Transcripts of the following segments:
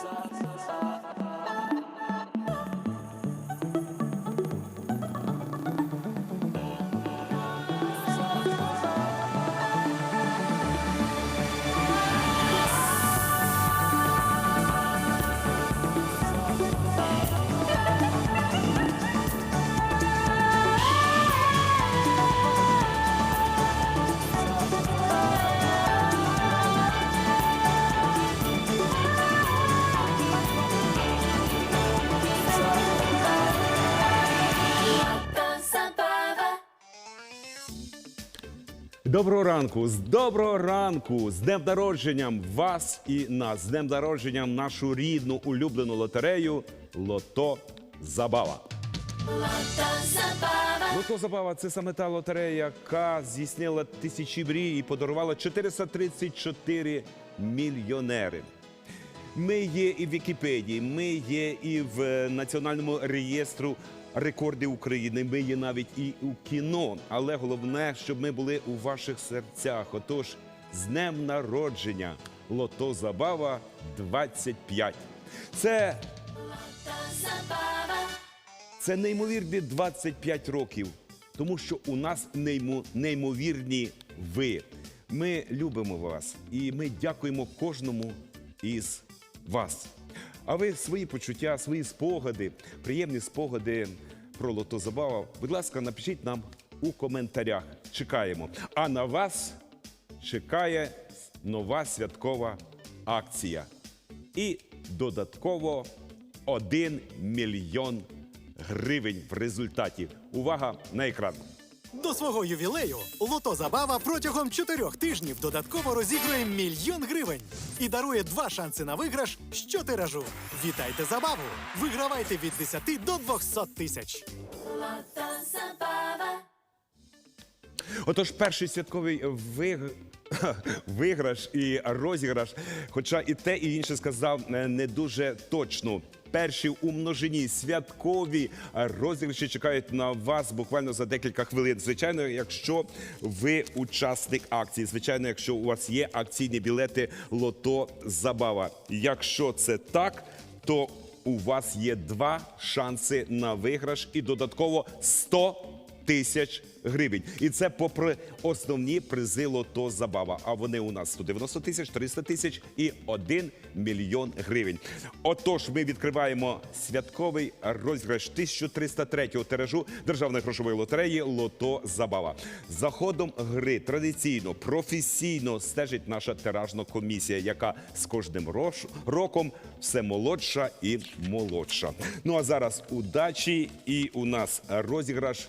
sa sa sa Доброго ранку, з доброго ранку, з днем народженням вас і нас, з днем народженням нашу рідну улюблену лотерею Лото Забава. Лото Забава це саме та лотерея, яка здійснила тисячі мрій і подарувала 434 мільйонери. Ми є і в Вікіпедії, ми є і в Національному реєстру рекордів України. Ми є навіть і у кіно. Але головне, щоб ми були у ваших серцях. Отож, з днем народження Лото Забава 25. Це це неймовірні 25 років, тому що у нас неймо, неймовірні ви. Ми любимо вас і ми дякуємо кожному із вас. А ви свої почуття, свої спогади, приємні спогади про лото забава, будь ласка, напишіть нам у коментарях. Чекаємо. А на вас чекає нова святкова акція. І додатково 1 мільйон гривень в результаті. Увага на екран. До свого ювілею Лото Забава протягом чотирьох тижнів додатково розігрує мільйон гривень і дарує два шанси на виграш щотиражу. Вітайте забаву! Вигравайте від 10 до 200 тисяч. Отож, перший святковий виг... виграш і розіграш, хоча і те, і інше сказав е, не дуже точно. Перші у множині святкові розіграші чекають на вас буквально за декілька хвилин. Звичайно, якщо ви учасник акції, звичайно, якщо у вас є акційні білети Лото Забава. Якщо це так, то у вас є два шанси на виграш і додатково 100 тисяч гривень. І це попри основні призи лото забава. А вони у нас 190 тисяч, 300 тисяч і 1 мільйон гривень. Отож, ми відкриваємо святковий розіграш 1303-го тиражу державної грошової лотереї Лото Забава. За ходом гри традиційно, професійно стежить наша тиражна комісія, яка з кожним роком все молодша і молодша. Ну а зараз удачі, і у нас розіграш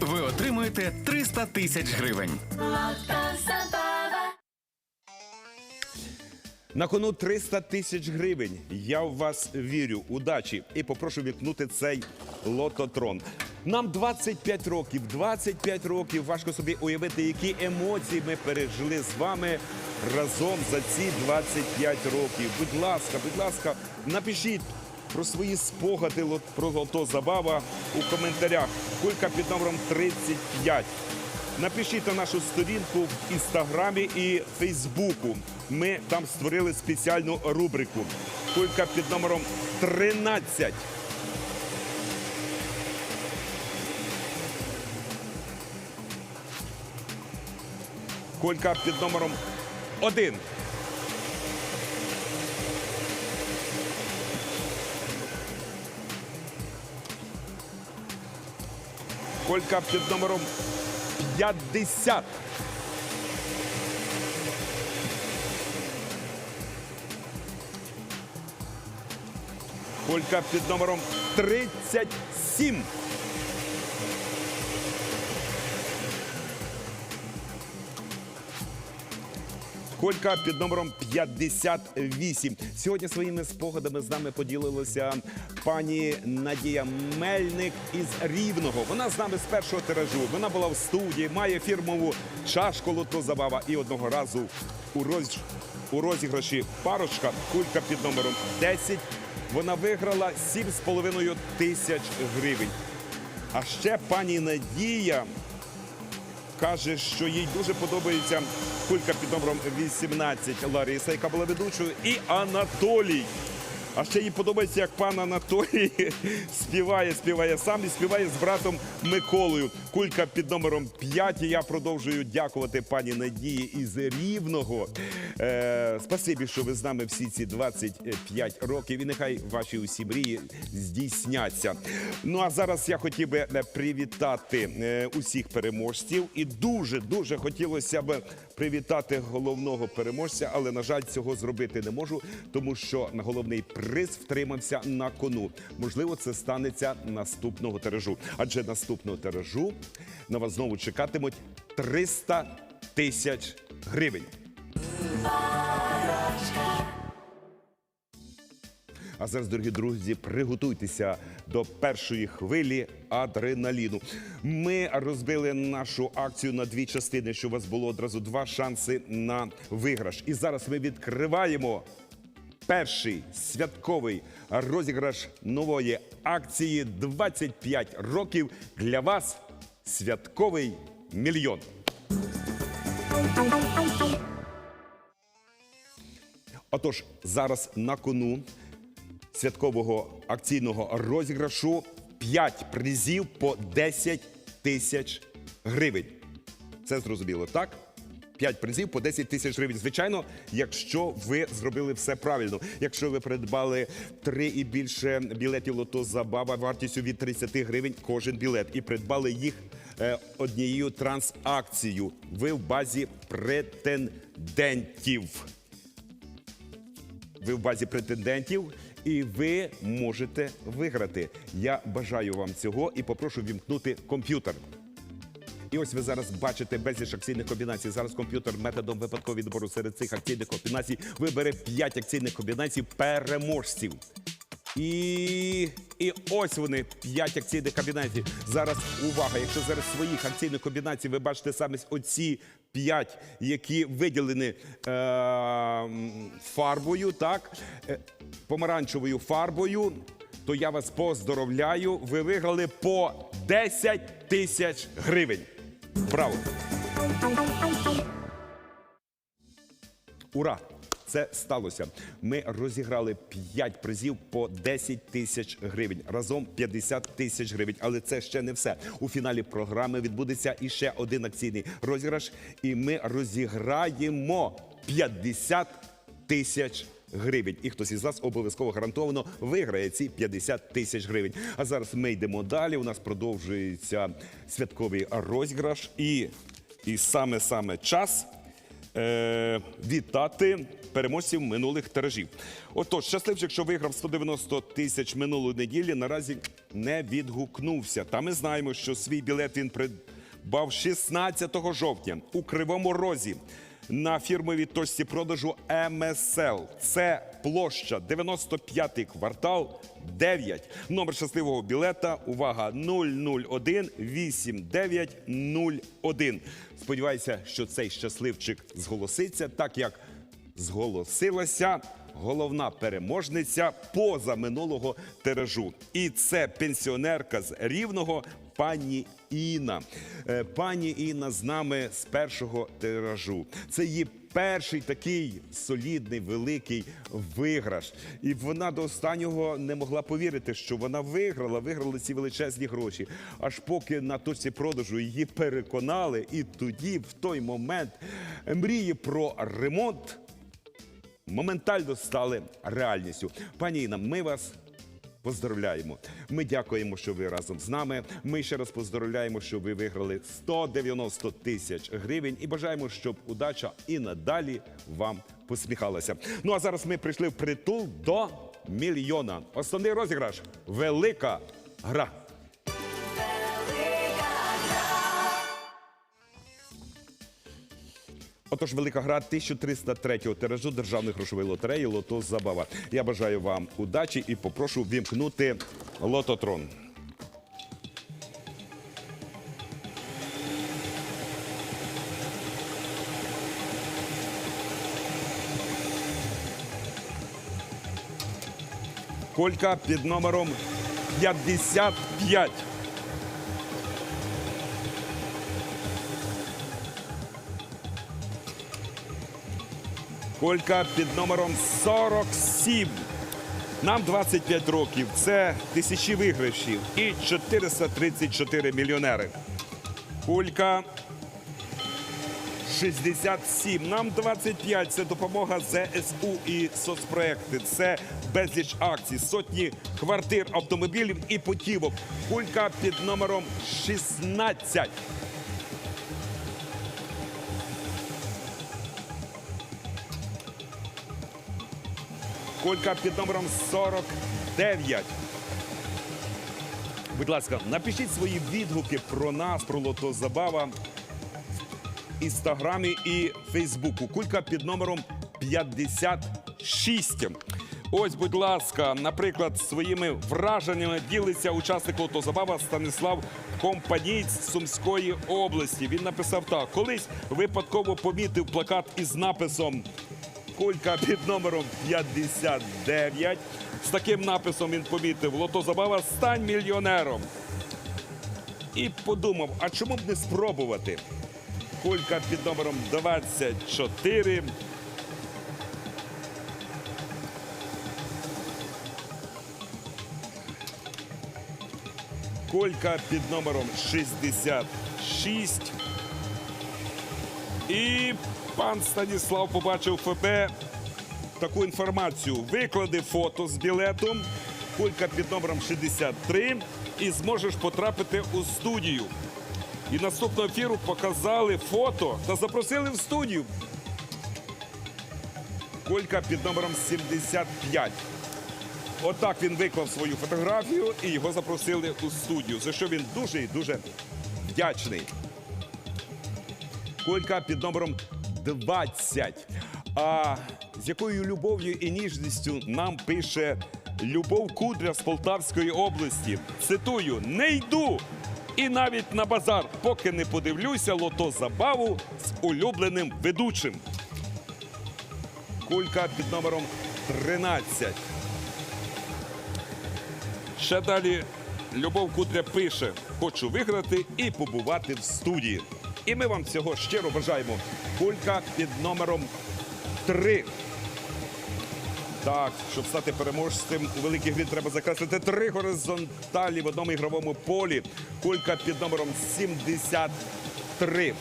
Ви отримуєте 300 тисяч гривень. На кону 300 тисяч гривень. Я в вас вірю. Удачі і попрошу вікнути цей лототрон. Нам 25 років. 25 років. Важко собі уявити, які емоції ми пережили з вами разом за ці 25 років. Будь ласка, будь ласка, напишіть про свої спогади про лото забава у коментарях. Кулька під номером 35. Напишіть на нашу сторінку в інстаграмі і Фейсбуку. Ми там створили спеціальну рубрику. Кулька під номером 13. Кулька під номером 1. Колька під номером 50. Колька під номером 37. Колька під номером 58. Сьогодні своїми спогадами з нами поділилася пані Надія Мельник із Рівного. Вона з нами з першого тиражу. Вона була в студії, має фірмову чашку лото забава. І одного разу у, роз... у розіграші парочка, кулька під номером 10. Вона виграла 7,5 тисяч гривень. А ще пані Надія каже, що їй дуже подобається кулька під номером 18 Лариса, яка була ведучою, і Анатолій. А ще їй подобається, як пан Анатолій співає, співає сам і співає з братом Миколою. Кулька під номером 5. І я продовжую дякувати пані Надії із Рівного. Е, спасибі, що ви з нами всі ці 25 років. І нехай ваші усі мрії здійсняться. Ну а зараз я хотів би е, привітати е, усіх переможців. І дуже дуже хотілося б привітати головного переможця, але на жаль, цього зробити не можу, тому що головний приз втримався на кону. Можливо, це станеться наступного тиражу. Адже наступного тиражу на вас знову чекатимуть 300 тисяч гривень. А зараз, дорогі друзі, приготуйтеся до першої хвилі адреналіну. Ми розбили нашу акцію на дві частини, щоб у вас було одразу два шанси на виграш. І зараз ми відкриваємо перший святковий розіграш нової акції 25 років для вас. Святковий мільйон. Отож, зараз на кону святкового акційного розіграшу 5 призів по 10 тисяч гривень. Це зрозуміло, так? 5 призів по 10 тисяч гривень. Звичайно, якщо ви зробили все правильно. Якщо ви придбали 3 і більше білетів лото забава вартістю від 30 гривень кожен білет і придбали їх е, однією трансакцією. Ви в базі претендентів. Ви в базі претендентів, і ви можете виграти. Я бажаю вам цього і попрошу вімкнути комп'ютер. І ось ви зараз бачите безліч акційних комбінацій. Зараз комп'ютер методом випадкового відбору серед цих акційних комбінацій вибере 5 акційних комбінацій переможців. І, і ось вони, 5 акційних комбінацій. Зараз увага, якщо зараз своїх акційних комбінацій ви бачите саме оці 5, які виділені е, фарбою, так, е, помаранчевою фарбою, то я вас поздоровляю. Ви виграли по 10 тисяч гривень. Браво! Ура! Це сталося. Ми розіграли 5 призів по 10 тисяч гривень. Разом 50 тисяч гривень. Але це ще не все. У фіналі програми відбудеться іще один акційний розіграш, і ми розіграємо 50 тисяч гривень. І хтось із вас обов'язково гарантовано виграє ці 50 тисяч гривень. А зараз ми йдемо далі. У нас продовжується святковий розіграш, і, і саме саме час е, вітати переможців минулих тиражів. Отож, щасливчик, що виграв 190 тисяч минулої неділі, наразі не відгукнувся. Та ми знаємо, що свій білет він придбав 16 жовтня у Кривому Розі. На фірмовій точці продажу МСЛ. Це площа 95 квартал 9. Номер щасливого білета. Увага 001 8901. Сподіваюся, що цей щасливчик зголоситься, так як зголосилася головна переможниця поза минулого тиражу. І це пенсіонерка з рівного пані Інна. Е, Пані Інна з нами з першого тиражу. Це її перший такий солідний великий виграш. І вона до останнього не могла повірити, що вона виграла, виграла ці величезні гроші. Аж поки на точці продажу її переконали, і тоді, в той момент, мрії про ремонт моментально стали реальністю. Пані Інна, ми вас поздравляємо. Ми дякуємо, що ви разом з нами. Ми ще раз поздравляємо, що ви виграли 190 тисяч гривень і бажаємо, щоб удача і надалі вам посміхалася. Ну а зараз ми прийшли в притул до мільйона. Основний розіграш велика гра. Отож, велика гра 1303 тиражу державної грошової лотереї Лото Забава. Я бажаю вам удачі і попрошу вімкнути лототрон. Колька під номером 55. Колька під номером 47. Нам 25 років. Це тисячі виграшів і 434 мільйонери. Кулька 67. Нам 25. Це допомога ЗСУ і соцпроекти. Це безліч акцій, сотні квартир, автомобілів і путівок. Кулька під номером 16. Колька під номером 49. Будь ласка, напишіть свої відгуки про нас, про Лото Забава в інстаграмі і Фейсбуку. Кулька під номером 56. Ось, будь ласка, наприклад, своїми враженнями ділиться учасник Лото Забава Станислав Компанійць Сумської області. Він написав так: колись випадково помітив плакат із написом Кулька під номером 59. З таким написом він помітив Лото Забава стань мільйонером. І подумав, а чому б не спробувати? Кулька під номером 24. Колька під номером 66. І пан Станіслав побачив ФП таку інформацію. Виклади фото з білетом, кулька під номером 63, і зможеш потрапити у студію. І наступного ефіру показали фото та запросили в студію. Колька під номером 75. Отак він виклав свою фотографію і його запросили у студію, за що він дуже і дуже вдячний. Колька під номером 20. А з якою любов'ю і ніжністю нам пише Любов Кудря з Полтавської області. Цитую: не йду і навіть на базар, поки не подивлюся лото забаву з улюбленим ведучим. Кулька під номером 13. Ще далі Любов Кудря пише: хочу виграти і побувати в студії. І ми вам цього щиро бажаємо. Кулька під номером 3. Так, щоб стати переможцем у великій грі, треба закреслити три горизонталі в одному ігровому полі. Кулька під номером 73.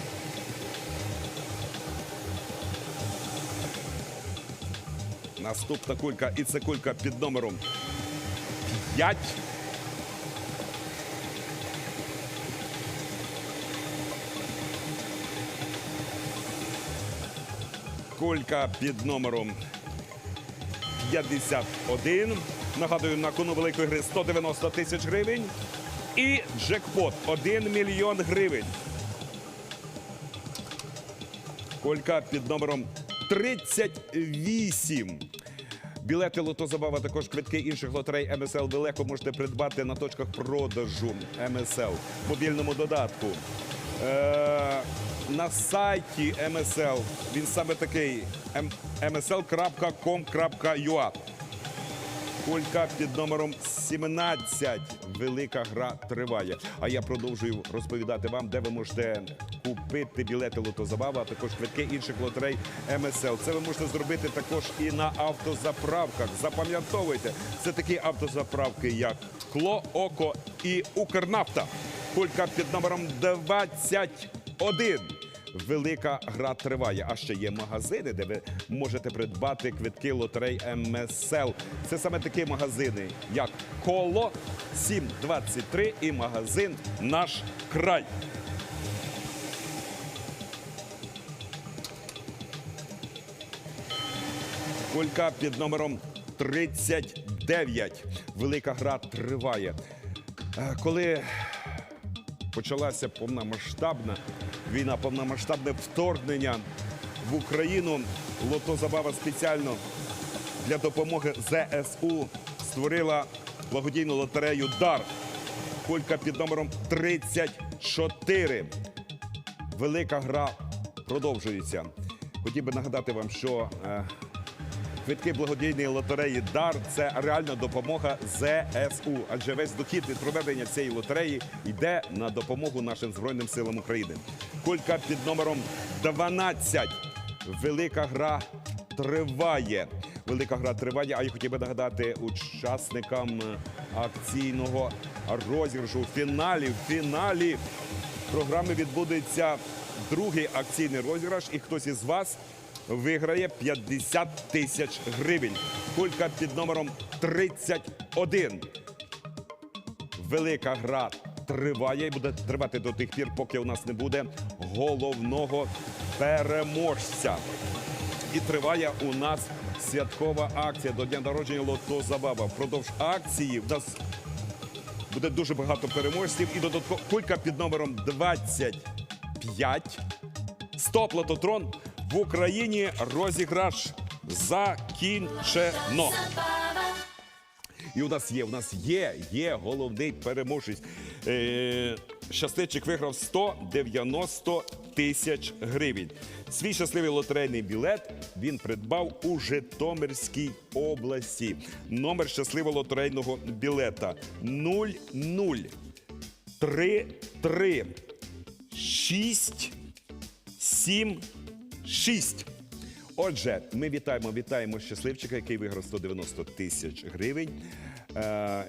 Наступна кулька, і це кулька під номером 5. Кулька під номером 51. Нагадую, на кону великої гри 190 тисяч гривень. І джекпот 1 мільйон гривень. Колька під номером 38. Білети Лото Забава, також квитки інших лотерей МСЛ ви легко можете придбати на точках продажу МСЛ в мобільному додатку. Е, на сайті МСЛ. Він саме такий ем, msl.com.ua. Кулька під номером 17. Велика гра триває. А я продовжую розповідати вам, де ви можете купити білети Лотозабава, а також квитки інших лотерей МСЛ. Це ви можете зробити також і на автозаправках. Запам'ятовуйте, це такі автозаправки, як Кло, Око і Укрнафта. Кулька під номером 21. Велика гра триває. А ще є магазини, де ви можете придбати квитки лотерей МСЛ. Це саме такі магазини, як Коло 723 і магазин Наш край. Колька під номером 32. 9. Велика гра триває. Е, Коли почалася повномасштабна війна, повномасштабне вторгнення в Україну, Лото Забава спеціально для допомоги ЗСУ створила благодійну лотерею Дар. Кулька під номером 34. Велика гра продовжується. Хотів би нагадати вам, що е, квитки благодійної лотереї Дар це реальна допомога ЗСУ. Адже весь дохід від проведення цієї лотереї йде на допомогу нашим Збройним силам України. Кулька під номером 12. Велика гра триває. Велика гра триває. А я хотів би нагадати учасникам акційного розіграшу фіналі. В фіналі програми відбудеться другий акційний розіграш, і хтось із вас виграє 50 тисяч гривень. Кулька під номером 31. Велика гра триває і буде тривати до тих пір, поки у нас не буде головного переможця. І триває у нас святкова акція до дня народження Лото Забава. Впродовж акції в нас буде дуже багато переможців і додатково кулька під номером 25. Стоп лототрон в Україні розіграш закінчено. І у нас є, у нас є, є головний переможець. Е, щасливчик виграв 190 тисяч гривень. Свій щасливий лотерейний білет він придбав у Житомирській області. Номер щасливого лотерейного білета 00 33 6 7 6. Отже, ми вітаємо, вітаємо щасливчика, який виграв 190 тисяч гривень. Е,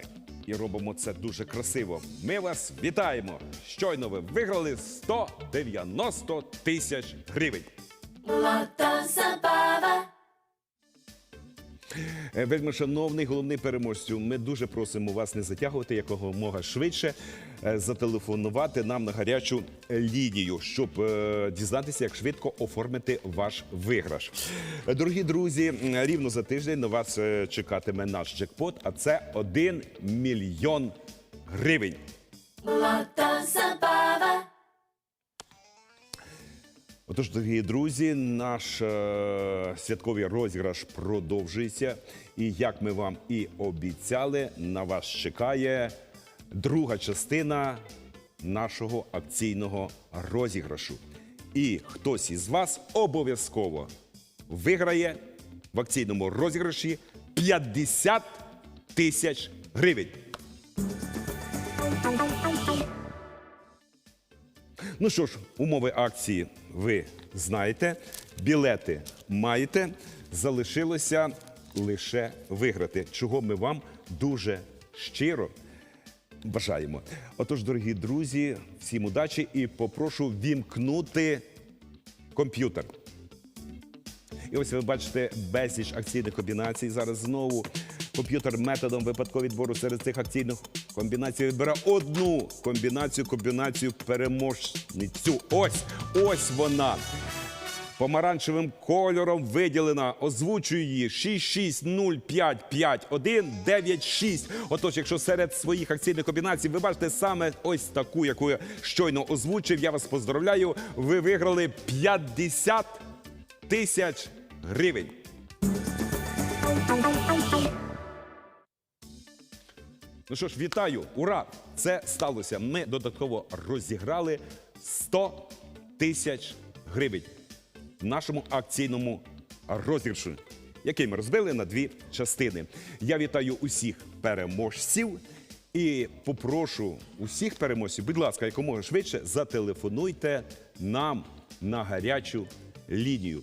і робимо це дуже красиво. Ми вас вітаємо! Щойно ви виграли 190 тисяч гривень. Лото Забава. Е, Вельми шановний головний переможцю, ми дуже просимо вас не затягувати якомога швидше, е, зателефонувати нам на гарячу лінію, щоб е, дізнатися, як швидко оформити ваш виграш. Дорогі друзі, рівно за тиждень на вас чекатиме наш джекпот, а це 1 мільйон гривень. Лото Забава. Отож, дорогі друзі, наш е, святковий розіграш продовжується. І як ми вам і обіцяли, на вас чекає друга частина нашого акційного розіграшу. І хтось із вас обов'язково виграє в акційному розіграші 50 тисяч гривень. Ну що ж, умови акції ви знаєте, білети маєте. Залишилося лише виграти, чого ми вам дуже щиро бажаємо. Отож, дорогі друзі, всім удачі і попрошу вімкнути комп'ютер. І ось ви бачите безліч акційних комбінацій. Зараз знову комп'ютер методом випадкового відбору серед цих акційних комбінацій вибере одну комбінацію, комбінацію переможницю. Ось, ось вона. Помаранчевим кольором виділена. Озвучую її 66055196. Отож, якщо серед своїх акційних комбінацій ви бачите саме ось таку, яку я щойно озвучив, я вас поздравляю. Ви виграли 50 тисяч гривень. Ну що ж, вітаю! Ура! Це сталося. Ми додатково розіграли 100 тисяч гривень в нашому акційному розіграшу, який ми розбили на дві частини. Я вітаю усіх переможців і попрошу усіх переможців, будь ласка, якомога швидше зателефонуйте нам на гарячу лінію.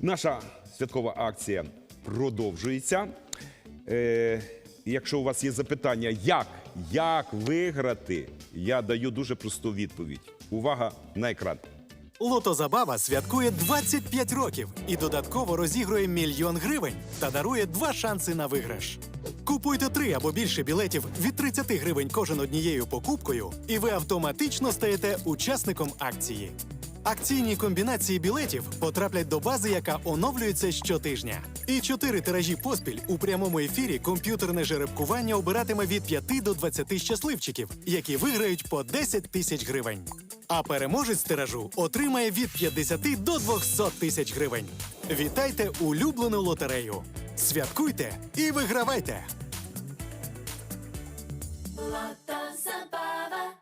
Наша святкова акція продовжується. Е, якщо у вас є запитання, як, як виграти, я даю дуже просту відповідь. Увага на екран. Лото Забава святкує 25 років і додатково розігрує мільйон гривень та дарує два шанси на виграш. Купуйте три або більше білетів від 30 гривень кожен однією покупкою, і ви автоматично стаєте учасником акції. Акційні комбінації білетів потраплять до бази, яка оновлюється щотижня. І чотири тиражі поспіль у прямому ефірі комп'ютерне жеребкування обиратиме від 5 до 20 щасливчиків, які виграють по 10 тисяч гривень. А переможець тиражу отримає від 50 до 200 тисяч гривень. Вітайте улюблену лотерею! Святкуйте і вигравайте! Lota Забава.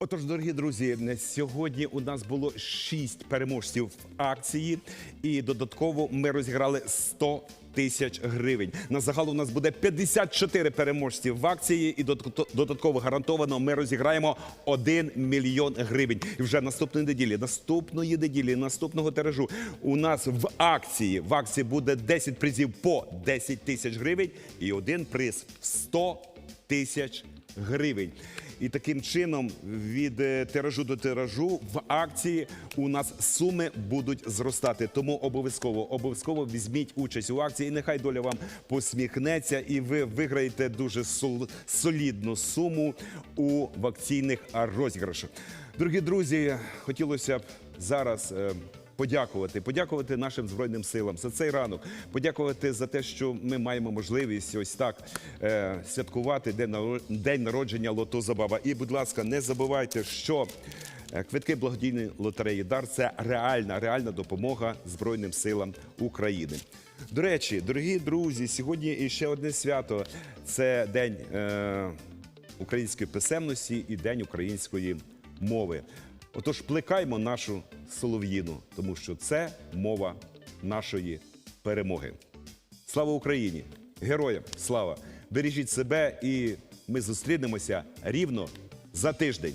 Отож, дорогі друзі, сьогодні у нас було шість переможців акції, і додатково ми розіграли 100 тисяч гривень. На загал у нас буде 54 переможці в акції, і додатко- додатково гарантовано ми розіграємо 1 мільйон гривень. І вже наступної неділі, наступної неділі, наступного тиражу у нас в акції в акції буде 10 призів по 10 тисяч гривень і один приз в 100 тисяч гривень. І таким чином від е, тиражу до тиражу в акції у нас суми будуть зростати. Тому обов'язково обов'язково візьміть участь у акції. І нехай доля вам посміхнеться, і ви виграєте дуже солідну суму у акційних розіграшах. Дорогі друзі, хотілося б зараз. Подякувати, подякувати нашим збройним силам за цей ранок, подякувати за те, що ми маємо можливість ось так е, святкувати день, наро- день народження Лото Забава. І, будь ласка, не забувайте, що е, квитки благодійної лотереї Дар це реальна, реальна допомога Збройним силам України. До речі, дорогі друзі, сьогодні іще одне свято це день. Е, української писемності і День української мови. Отож, плекаймо нашу солов'їну, тому що це мова нашої перемоги. Слава Україні! Героям слава! Бережіть себе, і ми зустрінемося рівно за тиждень.